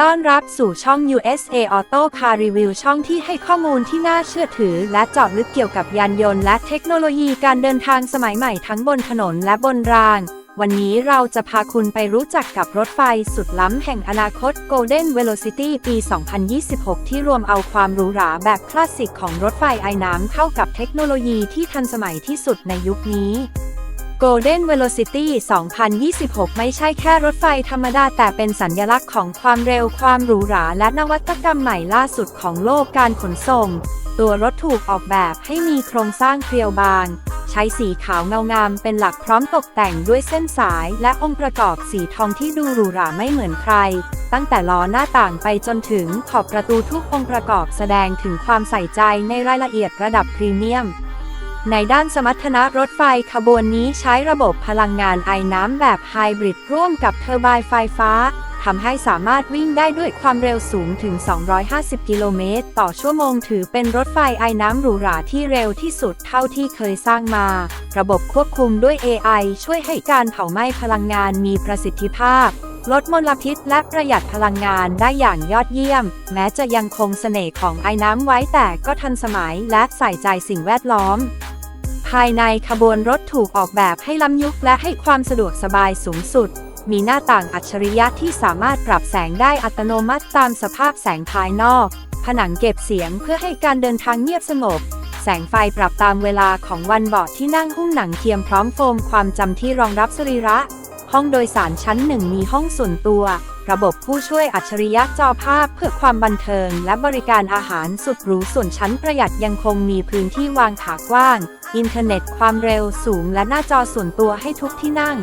ต้อนรับสู่ช่อง USA Auto Car Review ช่องที่ให้ข้อมูลที่น่าเชื่อถือ และเจาะลึกเกี่ยวกับยานยนต์และเทคโนโลยีการเดินทางสมัยใหม่ทั้งบนถนนและบนราง วันนี้เราจะพาคุณไปรู้จักกับรถไฟสุดล้ำแห่งอนาคต Golden Velocity ปี 2026 ที่รวมเอาความหรูหราแบบคลาสสิกของรถไฟไอน้ำเข้ากับเทคโนโลยีที่ทันสมัยที่สุดในยุคนี้ Golden Velocity 2026 ไม่ใช่แค่รถไฟธรรมดา แต่เป็นสัญลักษณ์ของความเร็วความหรูหรา และนวัตกรรมใหม่ล่าสุดของโลกการขนส่ง ตัวรถถูกออกแบบให้มีโครงสร้างเพรียวบาง ใช้สีขาวเงางามเป็นหลักพร้อมตกแต่งด้วยเส้นสาย และองค์ประกอบสีทองที่ดูหรูหราไม่เหมือนใคร ตั้งแต่ล้อหน้าต่างไปจนถึงขอบประตูทุกองค์ประกอบแสดงถึงความใส่ใจในรายละเอียดระดับพรีเมียม ในด้านสมรรถนะรถไฟขบวนนี้ใช้ระบบพลังงานไอน้ำแบบไฮบริดร่วมกับเทอร์ไบน์ไฟฟ้าทำให้สามารถวิ่งได้ด้วยความเร็วสูงถึง 250 กิโลเมตร ต่อชั่วโมงถือเป็นรถไฟไอน้ำหรูหราที่เร็วที่สุดเท่าที่เคยสร้างมา ระบบควบคุมด้วย AI ช่วยให้การเผาไหม้พลังงานมีประสิทธิภาพ ลดมลพิษและประหยัดพลังงานได้อย่างยอดเยี่ยม แม้จะยังคงเสน่ห์ของไอ้น้ำไว้แต่ก็ทันสมัยและใส่ใจสิ่งแวดล้อม ภายในขบวนรถถูกออกแบบให้ล้ำยุคและให้ความสะดวกสบายสูงสุด มีหน้าต่างอัจฉริยะที่สามารถปรับแสงได้อัตโนมัติตามสภาพแสงภายนอก ผนังเก็บเสียงเพื่อให้การเดินทางเงียบสงบ แสงไฟปรับตามเวลาของวันเบาะที่นั่งหุ้มหนังเทียมพร้อมโฟมความจำที่รองรับสรีระ ห้องโดยสารชั้นหนึ่งมีห้องส่วนตัว ระบบผู้ช่วยอัจฉริยะจอภาพเพื่อความบันเทิง และบริการอาหารสุดหรูส่วนชั้นประหยัดยังคงมีพื้นที่วางขากว้าง อินเทอร์เน็ตความเร็วสูงและหน้าจอส่วนตัวให้ทุกที่นั่ง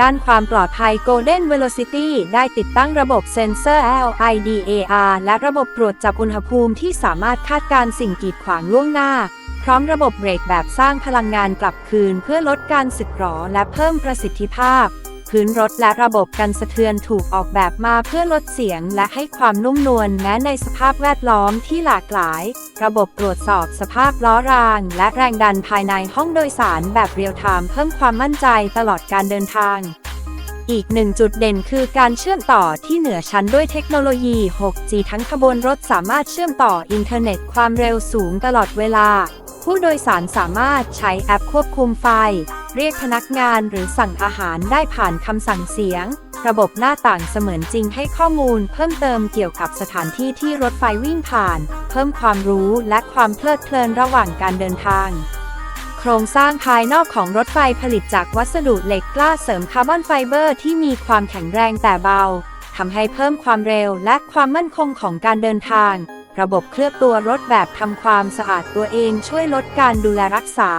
ด้านความปลอดภัย Golden Velocity ได้ติดตั้งระบบเซ็นเซอร์ LIDAR และระบบตรวจจับอุณหภูมิที่สามารถคาดการณ์สิ่งกีดขวางล่วงหน้า พร้อมระบบเบรกแบบสร้างพลังงานกลับคืนเพื่อลดการสึกหรอและเพิ่มประสิทธิภาพ พื้นรถและระบบกันสะเทือนถูกออกแบบมาเพื่อลดเสียงและให้ความนุ่มนวลแม้ในสภาพแวดล้อมที่หลากหลาย ระบบตรวจสอบสภาพล้อราง และแรงดันภายในห้องโดยสารแบบเรียลไทม์เพิ่มความมั่นใจตลอดการเดินทางอีกหนึ่งจุดเด่นคือการเชื่อมต่อที่เหนือชั้นด้วยเทคโนโลยี 6G ทั้งขบวนรถสามารถเชื่อมต่ออินเทอร์เน็ตความเร็วสูงตลอดเวลา ผู้โดยสารสามารถใช้แอปควบคุมไฟ เรียกพนักงานหรือสั่งอาหารได้ผ่านคำสั่งเสียง ระบบหน้าต่างเสมือนจริงให้ข้อมูลเพิ่มเติมเกี่ยวกับสถานที่ที่รถไฟวิ่งผ่าน เพิ่มความรู้และความเพลิดเพลินระหว่างการเดินทาง โครงสร้างภายนอกของรถไฟผลิตจากวัสดุเหล็กกล้าเสริมคาร์บอนไฟเบอร์ที่มีความแข็งแรงแต่เบาทำให้เพิ่มความเร็วและความมั่นคงของการเดินทาง ระบบเคลือบตัวรถแบบทำความสะอาดตัวเองช่วยลดการดูแลรักษา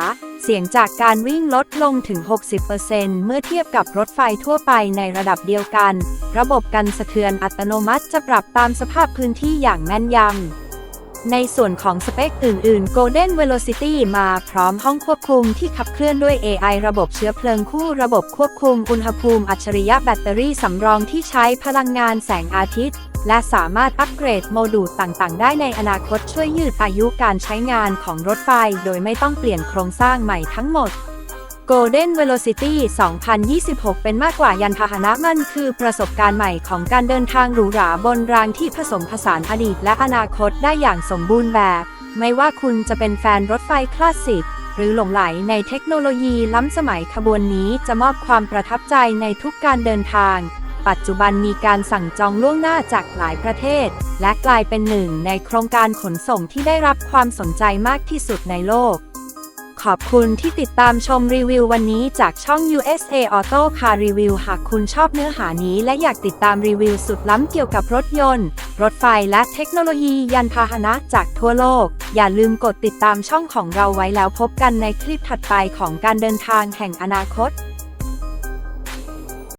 เสียงจากการวิ่งลดลงถึง 60%เมื่อเทียบกับรถไฟทั่วไปในระดับเดียวกัน ระบบกันสะเทือนอัตโนมัติจะปรับตามสภาพพื้นที่อย่างแม่นยำ ในส่วนของสเปคอื่นๆ Golden Velocity มาพร้อมห้องควบคุมที่ขับเคลื่อนด้วย AI ระบบเชื้อเพลิงคู่ระบบควบคุมอุณหภูมิอัจฉริยะแบตเตอรี่สำรองที่ใช้พลังงานแสงอาทิตย์ และสามารถอัปเกรดโมดูลต่างๆ ได้ในอนาคตช่วยยืดอายุการใช้งานของรถไฟ โดยไม่ต้องเปลี่ยนโครงสร้างใหม่ทั้งหมด Golden Velocity 2026 เป็นมากกว่ายานพาหนะมันคือประสบการณ์ใหม่ของการเดินทางหรูหราบนรางที่ผสมผสานอดีตและอนาคตได้อย่างสมบูรณ์แบบ ไม่ว่าคุณจะเป็นแฟนรถไฟคลาสสิก หรือหลงไหลในเทคโนโลยีล้ำสมัยขบวนนี้จะมอบความประทับใจในทุกการเดินทาง ปัจจุบันมีการสั่งจองล่วงหน้าจากหลายประเทศ และกลายเป็นหนึ่งในโครงการขนส่งที่ได้รับความสนใจมากที่สุดในโลก ขอบคุณที่ติดตามชมรีวิววันนี้จากช่อง USA Auto Car Review หากคุณชอบเนื้อหานี้และอยากติดตามรีวิวสุดล้ำเกี่ยวกับรถยนต์ รถไฟและเทคโนโลยียานพาหนะจากทั่วโลก อย่าลืมกดติดตามช่องของเราไว้แล้วพบกันในคลิปถัดไปของการเดินทางแห่งอนาคต